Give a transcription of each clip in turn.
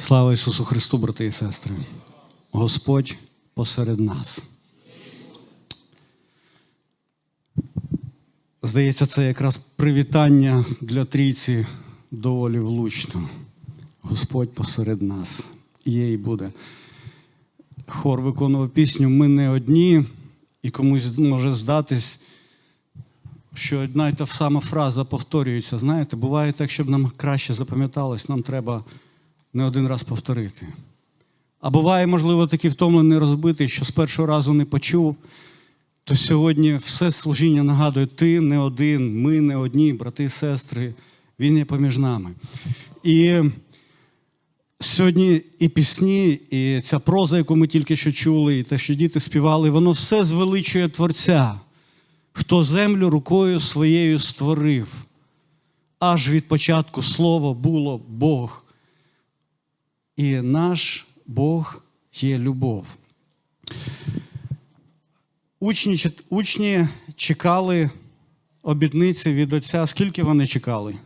Слава Ісусу Христу, брати і сестри! Господь посеред нас. Здається, це якраз привітання для трійці доволі влучно. Господь посеред нас. Є і буде. Хор виконував пісню Ми не одні, і комусь може здатись, що одна й та сама фраза повторюється. Знаєте, буває так, щоб нам краще запам'яталось, нам треба не один раз повторити. А буває, можливо, такий втомлений розбитий, що з першого разу не почув, то сьогодні все служіння нагадує, ти не один, ми не одні, брати і сестри, він є поміж нами. І сьогодні і пісні, і ця проза, яку ми тільки що чули, і те, що діти співали, воно все звеличує Творця, хто землю рукою своєю створив. Аж від початку слово було Бог. І наш Бог є любов. Учні, учні чекали обітниці від Отця. Скільки вони чекали?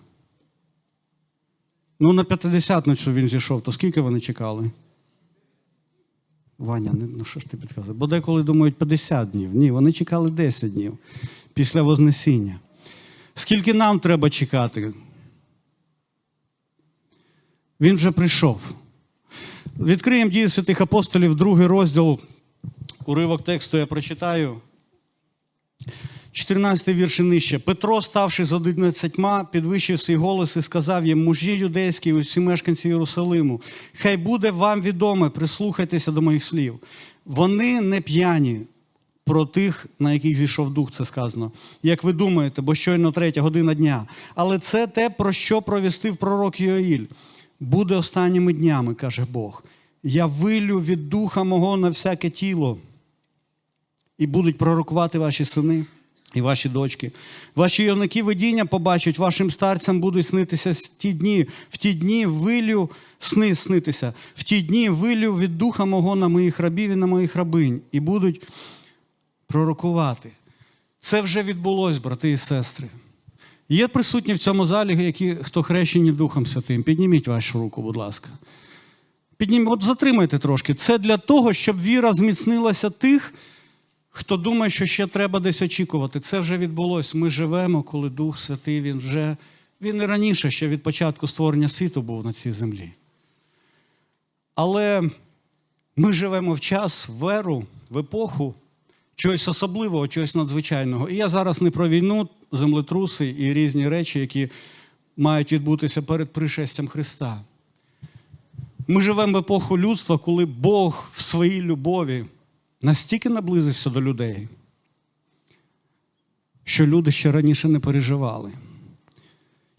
Ну, на п'ятидесятницю він зійшов, то скільки вони чекали? Ваня, ну що ж ти підказуєш? Бо деколи думають 50 днів. Ні, вони чекали 10 днів після Вознесіння. Скільки нам треба чекати? Він вже прийшов. Відкриємо дії святих апостолів, другий розділ. Уривок тексту я прочитаю. 14 вірш і нижче. Петро, ставши з одинадцятьма, підвищив свій голос і сказав їм, мужі юдейські, усі мешканці Єрусалиму, хай буде вам відоме, прислухайтеся до моїх слів. Вони не п'яні про тих, на яких зійшов дух, це сказано. Як ви думаєте, бо щойно третя година дня. Але це те, про що провістив пророк Йоїль. Буде останніми днями, каже Бог. Я вилю від духа мого на всяке тіло і будуть пророкувати ваші сини і ваші дочки. Ваші юнаки видіння побачать, вашим старцям будуть снитися в ті дні. В ті дні вилю сни снитися. В ті дні вилю від духа мого на моїх рабів і на моїх рабинь, і будуть пророкувати. Це вже відбулось, брати і сестри. Є присутні в цьому залі, які, хто хрещені Духом Святим. Підніміть вашу руку, будь ласка. Підніміть, от затримайте трошки. Це для того, щоб віра зміцнилася тих, хто думає, що ще треба десь очікувати. Це вже відбулось. Ми живемо, коли Дух Святий, він вже він і раніше, ще від початку створення світу був на цій землі. Але ми живемо в час, в еру, в епоху чогось особливого, чогось надзвичайного. І я зараз не про війну, землетруси і різні речі, які мають відбутися перед пришестям Христа. Ми живемо в епоху людства, коли Бог в своїй любові настільки наблизився до людей, що люди ще раніше не переживали.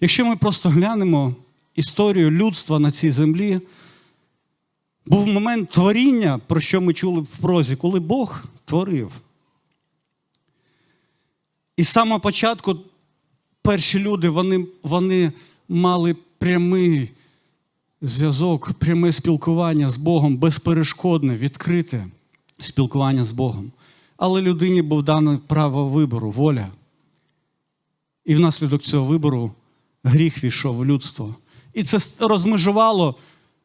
Якщо ми просто глянемо історію людства на цій землі, був момент творіння, про що ми чули в прозі, коли Бог творив. І з самого початку перші люди вони, вони мали прямий зв'язок, пряме спілкування з Богом, безперешкодне, відкрите спілкування з Богом. Але людині був дане право вибору, воля. І внаслідок цього вибору гріх війшов в людство. І це розмежувало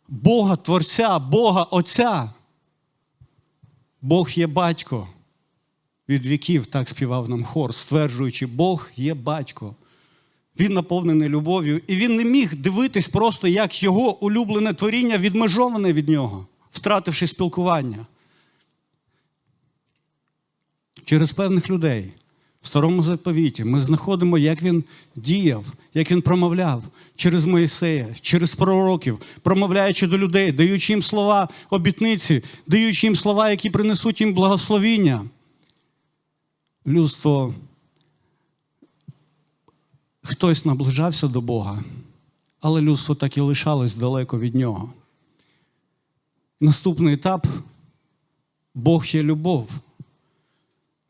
Бога Творця, Бога Отця. Бог є батько. Від віків так співав нам хор, стверджуючи, Бог є батько. Він наповнений любов'ю, і він не міг дивитись просто, як його улюблене творіння відмежоване від нього, втративши спілкування. Через певних людей в старому заповіті ми знаходимо, як він діяв, як він промовляв через Моїсея, через пророків, промовляючи до людей, даючи їм слова обітниці, даючи їм слова, які принесуть їм благословіння. Людство хтось наближався до Бога, але людство так і лишалось далеко від нього. Наступний етап Бог є любов.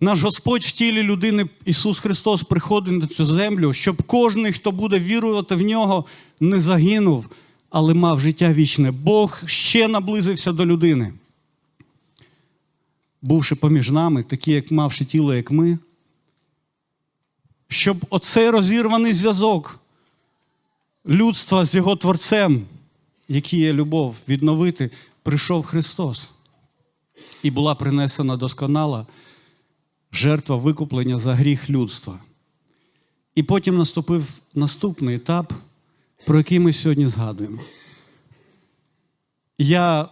Наш Господь в тілі людини Ісус Христос приходить на цю землю, щоб кожен, хто буде вірувати в нього, не загинув, але мав життя вічне. Бог ще наблизився до людини. Бувши поміж нами, такі, як мавши тіло, як ми, щоб оцей розірваний зв'язок людства з його Творцем які є любов, відновити, прийшов Христос. І була принесена досконала жертва викуплення за гріх людства. І потім наступив наступний етап, про який ми сьогодні згадуємо. Я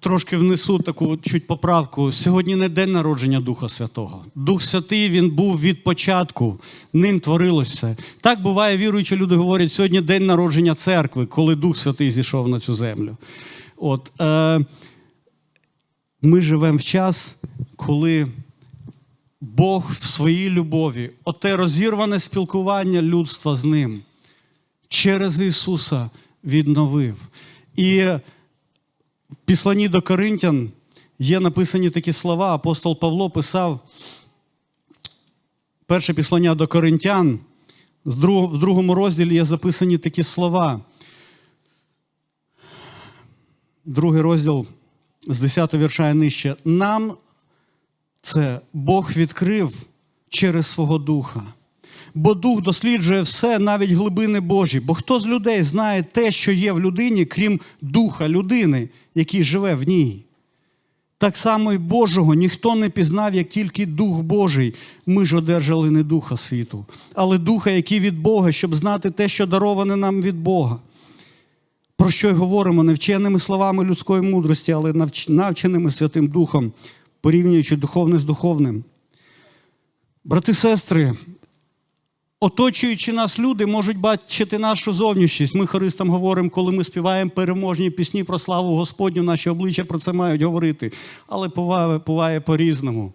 трошки внесу таку чуть поправку. Сьогодні не день народження Духа Святого. Дух Святий він був від початку, ним творилося. Так буває, віруючі люди говорять, сьогодні день народження церкви, коли Дух Святий зійшов на цю землю. От, е, ми живемо в час, коли Бог в своїй любові, оте розірване спілкування людства з ним через Ісуса відновив. І в післанні до Коринтян є написані такі слова. Апостол Павло писав перше післання до Коринтян. В другому розділі є записані такі слова. Другий розділ з 10 вірша і нижче. Нам це Бог відкрив через свого духа. Бо дух досліджує все, навіть глибини Божі. Бо хто з людей знає те, що є в людині, крім духа людини, який живе в ній? Так само й Божого ніхто не пізнав, як тільки Дух Божий. Ми ж одержали не духа світу, але духа, який від Бога, щоб знати те, що дароване нам від Бога. Про що й говоримо не вченими словами людської мудрості, але навченими Святим Духом, порівнюючи духовне з духовним. Брати, сестри, оточуючи нас люди, можуть бачити нашу зовнішність. Ми хористам говоримо, коли ми співаємо переможні пісні про славу Господню, наші обличчя про це мають говорити. Але буває, буває по-різному.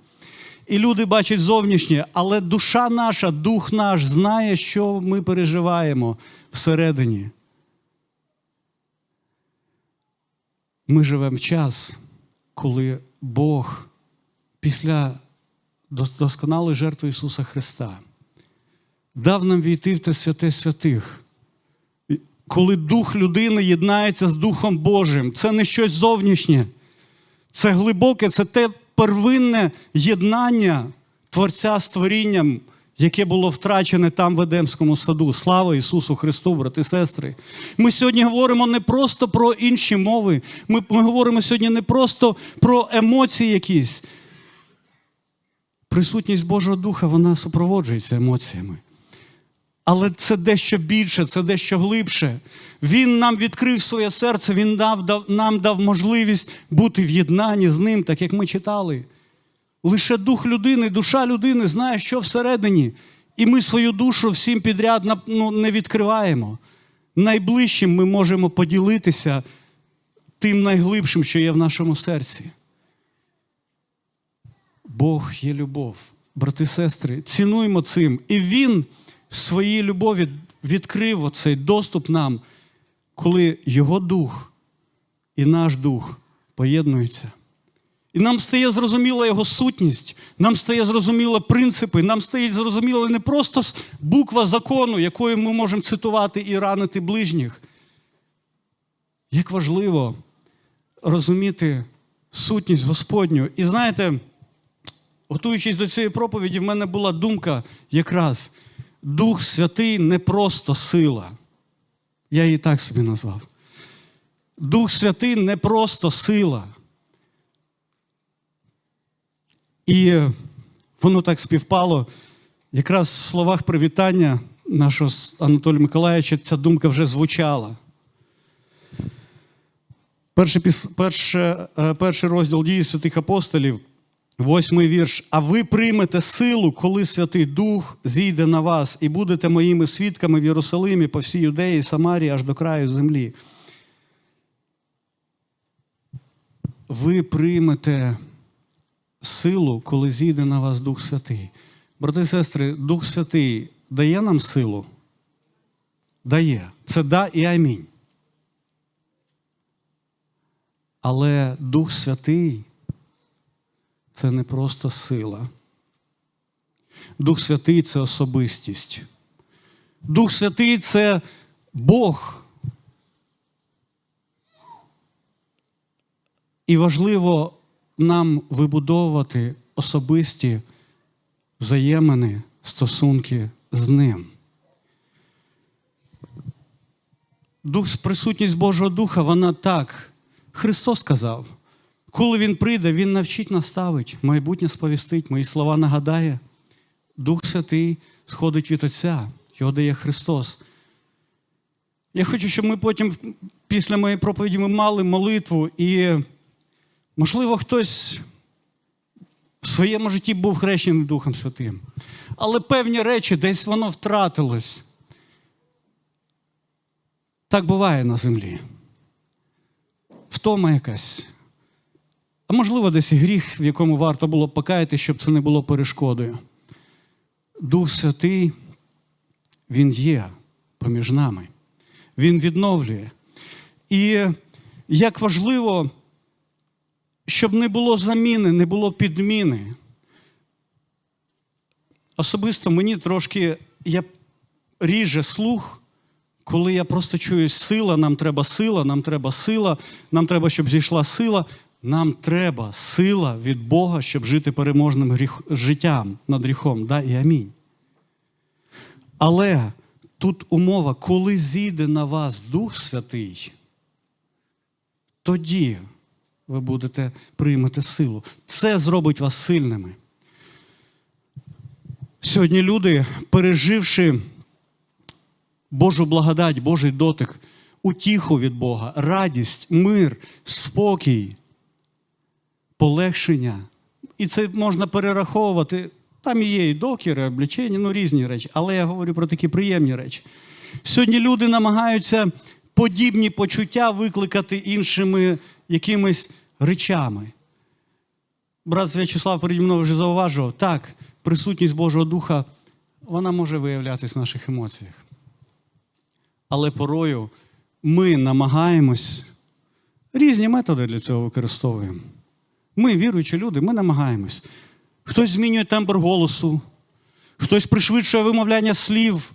І люди бачать зовнішнє, але душа наша, дух наш знає, що ми переживаємо всередині. Ми живемо в час, коли Бог після досконалої жертви Ісуса Христа дав нам війти в те святе святих. Коли дух людини єднається з Духом Божим, це не щось зовнішнє, це глибоке, це те первинне єднання Творця з творінням, яке було втрачене там в Едемському саду. Слава Ісусу Христу, брати і сестри. Ми сьогодні говоримо не просто про інші мови, ми, ми говоримо сьогодні не просто про емоції якісь. Присутність Божого Духа вона супроводжується емоціями. Але це дещо більше, це дещо глибше. Він нам відкрив своє серце, він дав, дав, нам дав можливість бути в єднанні з ним, так як ми читали. Лише дух людини, душа людини знає, що всередині. І ми свою душу всім підряд ну, не відкриваємо. Найближчим ми можемо поділитися тим найглибшим, що є в нашому серці. Бог є любов, брати сестри, цінуємо цим. І Він своїй любові відкрив оцей доступ нам, коли Його дух і наш дух поєднуються. І нам стає зрозуміла його сутність, нам стає зрозуміло принципи, нам стає зрозуміло не просто буква закону, якою ми можемо цитувати і ранити ближніх. Як важливо розуміти сутність Господню. І знаєте, готуючись до цієї проповіді, в мене була думка якраз: Дух Святий не просто сила. Я її так собі назвав. Дух Святий не просто сила. І воно так співпало. Якраз в словах привітання нашого Анатолія Миколаївича ця думка вже звучала. Перший, е, перший розділ дії святих апостолів, восьмий вірш. А ви приймете силу, коли Святий Дух зійде на вас, і будете моїми свідками в Єрусалимі, по всій Юдеї, Самарії, аж до краю землі. Ви приймете силу, коли зійде на вас Дух Святий. Брати і сестри, Дух Святий дає нам силу? Дає. Це да і амінь. Але Дух Святий це не просто сила. Дух Святий це особистість. Дух Святий це Бог. І важливо нам вибудовувати особисті взаємини, стосунки з ним. Дух, присутність Божого Духа, вона так. Христос сказав. Коли Він прийде, Він навчить наставить, майбутнє сповістить, мої слова нагадає. Дух Святий сходить від Отця, його дає Христос. Я хочу, щоб ми потім, після моєї проповіді, ми мали молитву, і, можливо, хтось в своєму житті був хрещеним Духом Святим. Але певні речі десь воно втратилось. Так буває на землі. Втома якась. А можливо, десь гріх, в якому варто було покаяти, щоб це не було перешкодою. Дух Святий, Він є поміж нами. Він відновлює. І як важливо, щоб не було заміни, не було підміни. Особисто мені трошки я ріже слух, коли я просто чую сила, нам треба сила, нам треба сила, нам треба, щоб зійшла сила. Нам треба сила від Бога, щоб жити переможним гріх, життям над гріхом. Да? І амінь. Але тут умова, коли зійде на вас Дух Святий, тоді ви будете приймати силу. Це зробить вас сильними. Сьогодні люди, переживши Божу благодать, Божий дотик, утіху від Бога, радість, мир, спокій, полегшення. І це можна перераховувати. Там і є і докіри, облічення, ну різні речі. Але я говорю про такі приємні речі. Сьогодні люди намагаються подібні почуття викликати іншими якимись речами. Брат В'ячеслав переді мною вже зауважував, так, присутність Божого Духа, вона може виявлятися в наших емоціях. Але порою ми намагаємось, різні методи для цього використовуємо. Ми, віруючі люди, ми намагаємось. Хтось змінює тембр голосу, хтось пришвидшує вимовляння слів.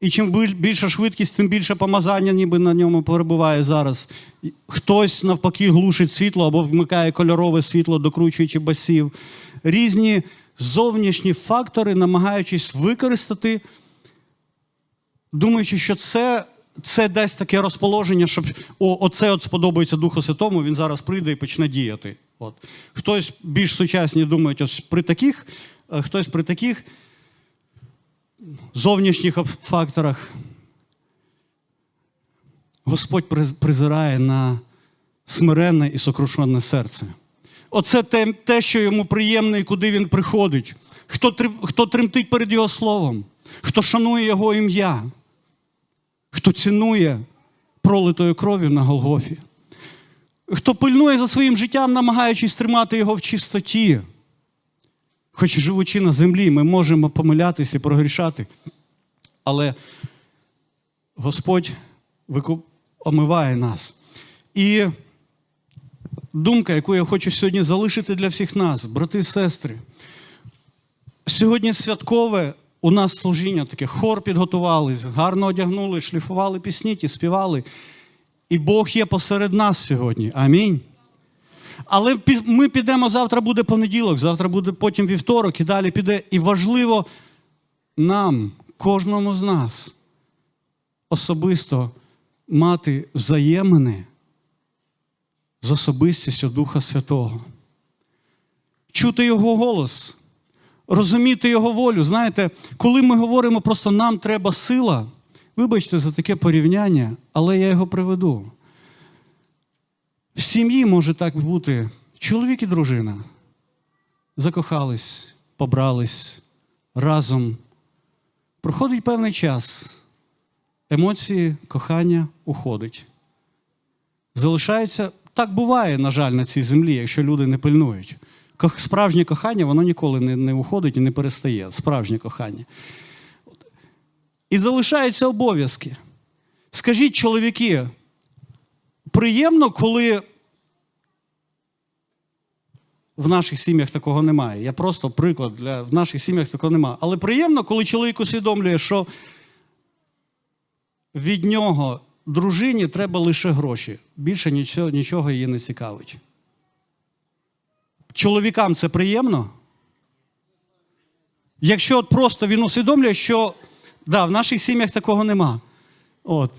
І чим більша швидкість, тим більше помазання ніби на ньому перебуває зараз. Хтось навпаки глушить світло або вмикає кольорове світло, докручуючи басів. Різні зовнішні фактори, намагаючись використати, думаючи, що це, це дасть таке розположення, щоб о, оце от сподобається Духу Святому, він зараз прийде і почне діяти. От. Хтось більш сучасні думають, ось при таких, а хтось при таких зовнішніх факторах. Господь призирає на смиренне і сокрушенне серце. Оце те, те, що йому приємне і куди він приходить. Хто, хто тремтить перед Його словом, хто шанує Його ім'я, хто цінує пролитою кров'ю на Голгофі, хто пильнує за своїм життям, намагаючись тримати його в чистоті. Хоч живучи на землі, ми можемо помилятися і прогрішати. Але Господь викуп... омиває нас. І думка, яку я хочу сьогодні залишити для всіх нас, брати і сестри. Сьогодні святкове у нас служіння таке, хор підготували, гарно одягнули, шліфували пісні, ті співали. І Бог є посеред нас сьогодні. Амінь. Але ми підемо завтра буде понеділок, завтра буде потім вівторок і далі піде. І важливо нам, кожному з нас, особисто мати взаємини з особистістю Духа Святого. Чути Його голос, розуміти Його волю. Знаєте, коли ми говоримо просто нам треба сила, вибачте за таке порівняння, але я його приведу. В сім'ї може так бути чоловік і дружина. Закохались, побрались разом. Проходить певний час, емоції, кохання уходить. Залишається, так буває, на жаль, на цій землі, якщо люди не пильнують. Справжнє кохання, воно ніколи не, не уходить і не перестає. Справжнє кохання. І залишаються обов'язки. Скажіть, чоловіки, приємно, коли в наших сім'ях такого немає. Я просто приклад для в наших сім'ях такого немає. Але приємно, коли чоловік усвідомлює, що від нього дружині треба лише гроші. Більше нічого, нічого її не цікавить. Чоловікам це приємно. Якщо от просто він усвідомлює, що да, в наших сім'ях такого нема. От.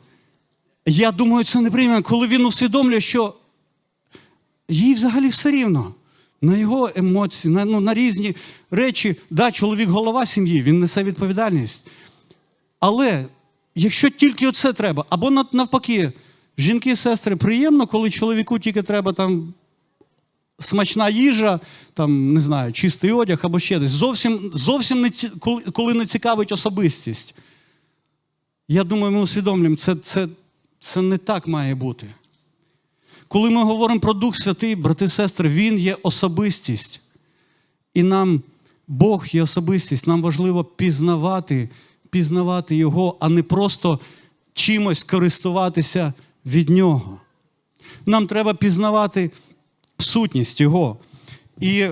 Я думаю, це неприємно, коли він усвідомлює, що їй взагалі все рівно. На його емоції, на, ну, на різні речі. Да, чоловік голова сім'ї, він несе відповідальність. Але якщо тільки оце треба, або навпаки, жінки, сестри, приємно, коли чоловіку тільки треба там смачна їжа, там, не знаю, чистий одяг або ще десь. Зовсім, зовсім не коли, не цікавить особистість. Я думаю, ми усвідомлюємо, це, це, це не так має бути. Коли ми говоримо про Дух Святий, брати сестри, Він є особистість. І нам Бог є особистість. Нам важливо пізнавати, пізнавати Його, а не просто чимось користуватися від Нього. Нам треба пізнавати сутність Його. І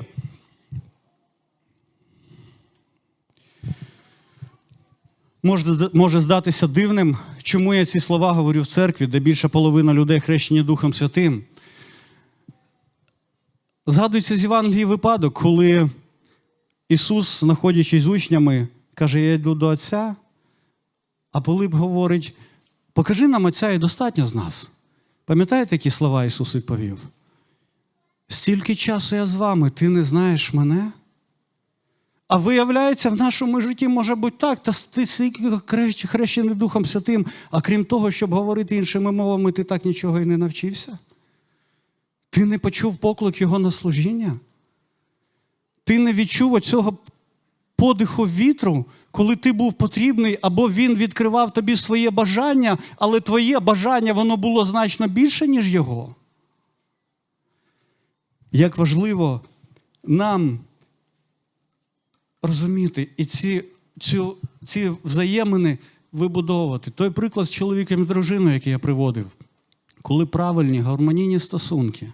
може, може здатися дивним, чому я ці слова говорю в церкві, де більша половина людей хрещені Духом Святим. Згадується з Євангелії випадок, коли Ісус, знаходячись з учнями, каже: Я йду до Отця, а Пилип говорить: покажи нам Отця і достатньо з нас. Пам'ятаєте, які слова Ісус відповів? Стільки часу я з вами, ти не знаєш мене? А виявляється, в нашому житті може бути так, та ти хрещений Духом Святим, а крім того, щоб говорити іншими мовами, ти так нічого і не навчився? Ти не почув поклик Його на служіння? Ти не відчув оцього подиху вітру, коли ти був потрібний, або він відкривав тобі своє бажання, але твоє бажання воно було значно більше, ніж його. Як важливо нам розуміти і ці, цю, ці взаємини вибудовувати. Той приклад з чоловіком і дружиною, який я приводив, коли правильні гармонійні стосунки.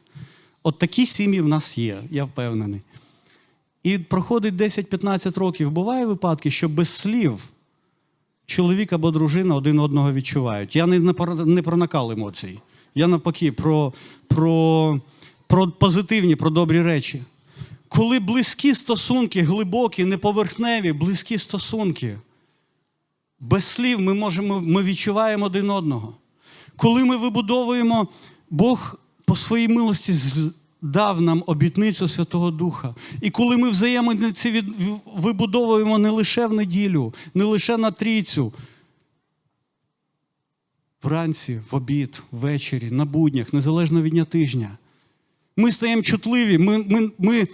От такі сім'ї в нас є, я впевнений. І проходить 10-15 років. Буває випадки, що без слів чоловік або дружина один одного відчувають. Я не, не, про, не про накал емоцій. Я навпаки про, про, про позитивні, про добрі речі. Коли близькі стосунки, глибокі, неповерхневі, близькі стосунки, без слів ми можемо, ми відчуваємо один одного. Коли ми вибудовуємо, Бог по своїй милості дав нам обітницю Святого Духа. І коли ми взаємини від- вибудовуємо не лише в неділю, не лише на трійцю, вранці, в обід, ввечері, на буднях, незалежно від дня тижня. Ми стаємо чутливі, ми, ми, ми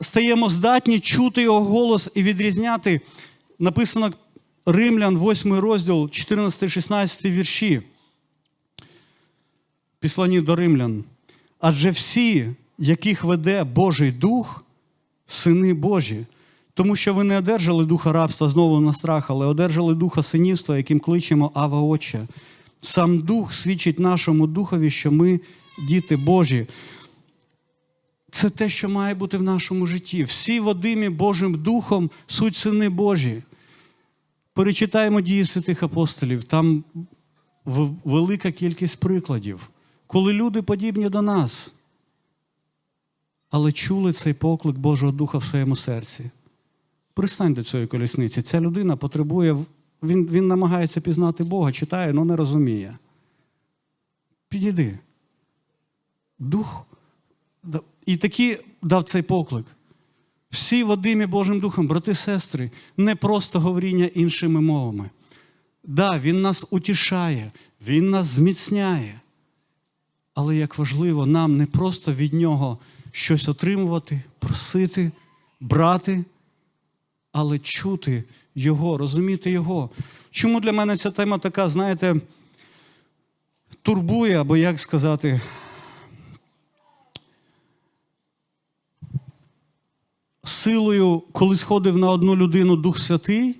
стаємо здатні чути його голос і відрізняти. Написано Римлян, 8 розділ, 14-16 вірші. Післані до римлян. Адже всі, яких веде Божий Дух, сини Божі. Тому що ви не одержали духа рабства знову на страх, але одержали духа синівства, яким кличемо Ава Отче. Сам Дух свідчить нашому духові, що ми діти Божі. Це те, що має бути в нашому житті. Всі Вадимі Божим Духом суть сини Божі. Перечитаємо дії святих апостолів. Там велика кількість прикладів, коли люди подібні до нас, але чули цей поклик Божого Духа в своєму серці. Пристань до цієї колісниці. Ця людина потребує, він, він намагається пізнати Бога, читає, але не розуміє. Підійди. Дух і таки дав цей поклик. Всі Вадимі Божим Духом, брати сестри, не просто говоріння іншими мовами. Да, Він нас утішає, Він нас зміцняє. Але як важливо нам не просто від Нього щось отримувати, просити, брати, але чути Його, розуміти Його. Чому для мене ця тема така, знаєте, турбує, або як сказати, силою, коли сходив на одну людину Дух Святий,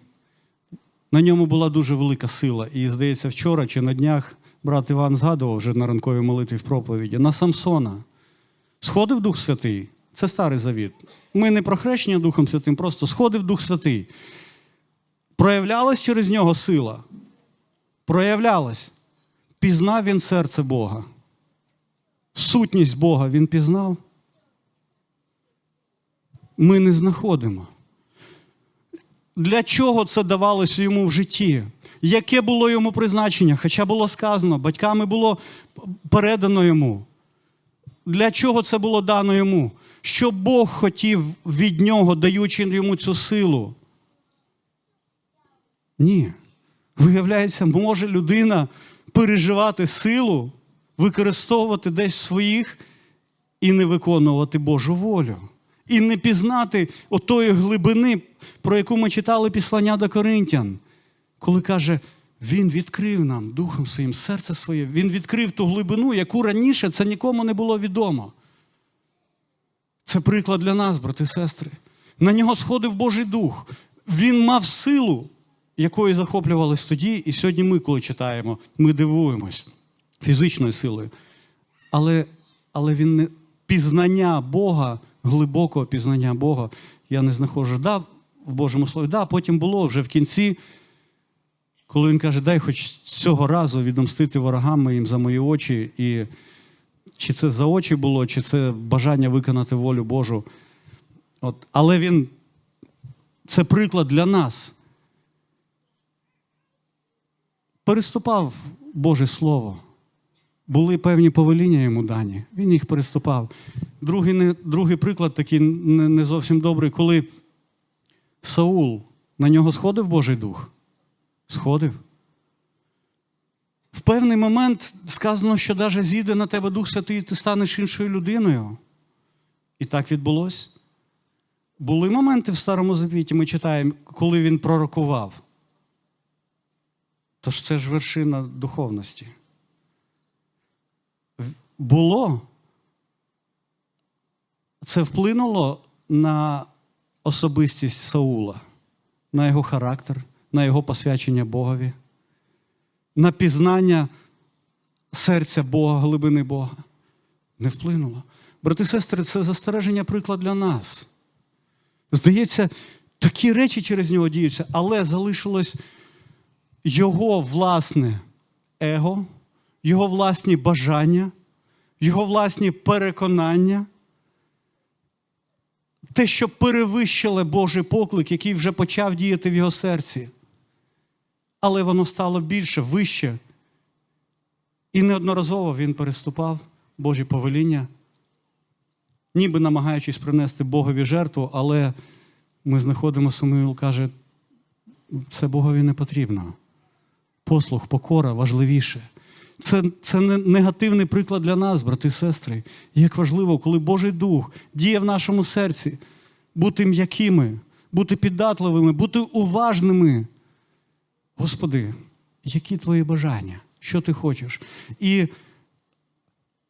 на ньому була дуже велика сила. І, здається, вчора чи на днях брат Іван згадував вже на ранковій молитві в проповіді, на Самсона. Сходив Дух Святий. Це старий завіт. Ми не про хрещення Духом Святим, просто сходив Дух Святий. Проявлялась через нього сила. Проявлялась. Пізнав він серце Бога. Сутність Бога він пізнав. Ми не знаходимо. Для чого це давалося йому в житті? Яке було йому призначення? Хоча було сказано, батьками було передано йому. Для чого це було дано йому? Що Бог хотів від нього, даючи йому цю силу? Ні. Виявляється, може людина переживати силу, використовувати десь своїх і не виконувати Божу волю. І не пізнати отої глибини, про яку ми читали післання до Коринтян, коли каже, Він відкрив нам Духом своїм серце своє, Він відкрив ту глибину, яку раніше це нікому не було відомо. Це приклад для нас, брати і сестри. На нього сходив Божий Дух. Він мав силу, якою захоплювались тоді, і сьогодні ми, коли читаємо, ми дивуємось фізичною силою. Але, але він не пізнання Бога, глибокого пізнання Бога, я не знаходжу. Да, в Божому Слові, да, потім було вже в кінці, коли він каже, дай хоч цього разу відомстити ворогам моїм за мої очі. І чи це за очі було, чи це бажання виконати волю Божу. От, але він це приклад для нас. Переступав Боже Слово. Були певні повеління йому дані. Він їх переступав. Другий, другий приклад такий не, зовсім добрий, коли Саул на нього сходив Божий Дух. Сходив. В певний момент сказано, що навіть зійде на тебе Дух Святий, і ти станеш іншою людиною. І так відбулося. Були моменти в Старому Завіті, ми читаємо, коли він пророкував. Тож це ж вершина духовності. Було. Це вплинуло на особистість Саула, на його характер, на його посвячення Богові, на пізнання серця Бога, глибини Бога. Не вплинуло. Брати і сестри, це застереження приклад для нас. Здається, такі речі через нього діються, але залишилось його власне его, його власні бажання, його власні переконання, те, що перевищило Божий поклик, який вже почав діяти в його серці. Але воно стало більше, вище. І неодноразово він переступав Божі повеління, ніби намагаючись принести Богові жертву, але ми знаходимо, Самуїл каже, це Богові не потрібно. Послух, покора важливіше. Це, це не негативний приклад для нас, брати і сестри. Як важливо, коли Божий Дух діє в нашому серці, бути м'якими, бути піддатливими, бути уважними. Господи, які твої бажання? Що ти хочеш? І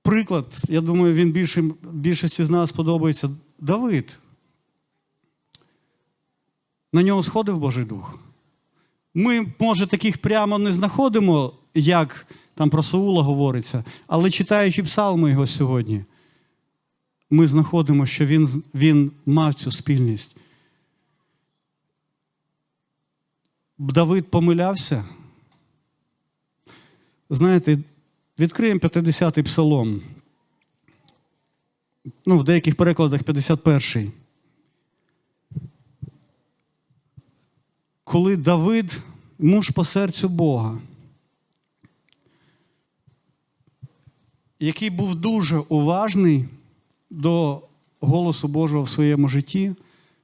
приклад, я думаю, він більше, більшості з нас подобається. Давид. На нього сходив Божий Дух. Ми, може, таких прямо не знаходимо, як там про Саула говориться, але читаючи псалми його сьогодні, ми знаходимо, що він, він мав цю спільність. Давид помилявся. Знаєте, відкриємо 50-й псалом. Ну, в деяких перекладах 51-й. Коли Давид, муж по серцю Бога, який був дуже уважний до голосу Божого в своєму житті,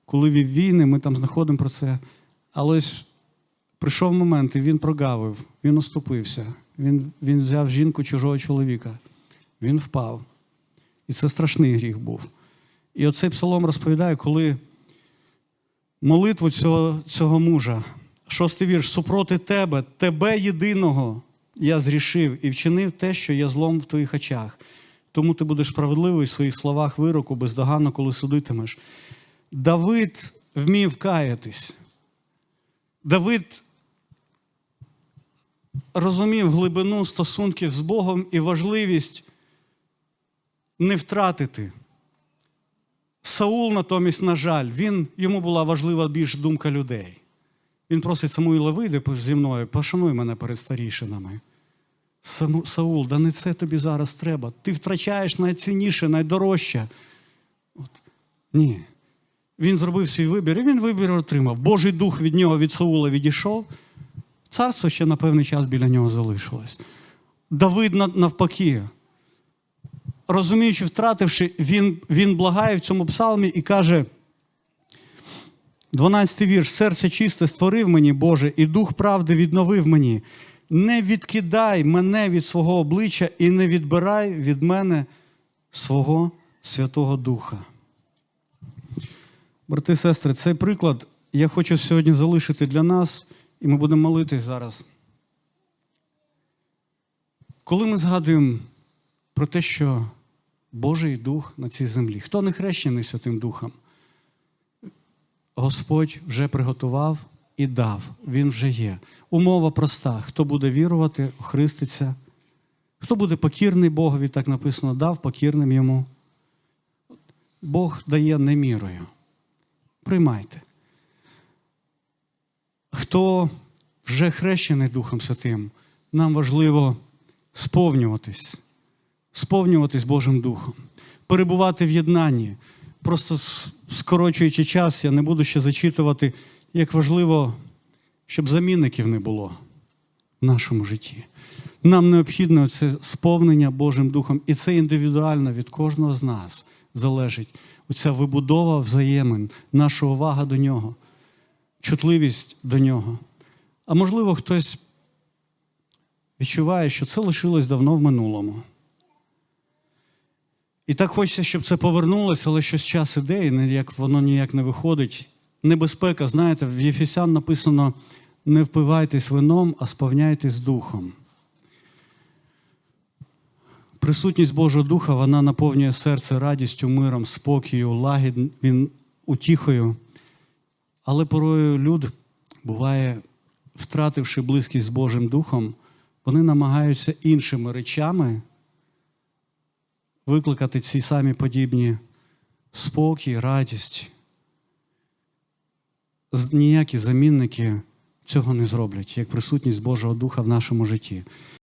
коли вів війни, ми там знаходимо про це. Але ось прийшов момент, і він прогавив, він оступився, він, він взяв жінку чужого чоловіка, він впав. І це страшний гріх був. І оцей псалом розповідає, коли молитву цього, цього мужа, шостий вірш, супроти тебе, тебе єдиного я зрішив і вчинив те, що є злом в твоїх очах. Тому ти будеш справедливий в своїх словах вироку, бездоганно, коли судитимеш. Давид вмів каятись. Давид розумів глибину стосунків з Богом і важливість не втратити. Саул, натомість, на жаль, він, йому була важлива більш думка людей. Він просить Самуїла, вийди зі мною, пошануй мене перед старішинами. Саул, да не це тобі зараз треба. Ти втрачаєш найцінніше, найдорожче. От. Ні. Він зробив свій вибір, і він вибір отримав. Божий дух від нього від Саула відійшов. Царство ще на певний час біля нього залишилось. Давид навпаки, розуміючи, втративши, він, він благає в цьому псалмі і каже: 12 вірш: серце чисте створив мені, Боже, і дух правди відновив мені. Не відкидай мене від свого обличчя і не відбирай від мене свого Святого Духа. Брати і сестри, цей приклад я хочу сьогодні залишити для нас, і ми будемо молитись зараз. Коли ми згадуємо про те, що Божий Дух на цій землі, хто не хрещений Святим Духом, Господь вже приготував і дав, Він вже є. Умова проста: хто буде вірувати, охриститься, хто буде покірний Богові, так написано, дав покірним йому. Бог дає не мірою. Приймайте. Хто вже хрещений Духом Святим, нам важливо сповнюватись, сповнюватись Божим Духом, перебувати в єднанні. Просто скорочуючи час, я не буду ще зачитувати, як важливо, щоб замінників не було в нашому житті. Нам необхідно це сповнення Божим Духом, і це індивідуально від кожного з нас залежить. Оця вибудова взаємин, наша увага до нього, чутливість до нього. А можливо, хтось відчуває, що це лишилось давно в минулому. І так хочеться, щоб це повернулося, але щось час іде, і ніяк, воно ніяк не виходить. Небезпека, знаєте, в Єфесян написано: не впивайтесь вином, а сповняйтесь духом. Присутність Божого Духа вона наповнює серце радістю, миром, спокою, лагід, він утіхою. Але порою люд буває, втративши близькість з Божим Духом, вони намагаються іншими речами викликати ці самі подібні спокій, радість. Ніякі замінники цього не зроблять, як присутність Божого Духа в нашому житті.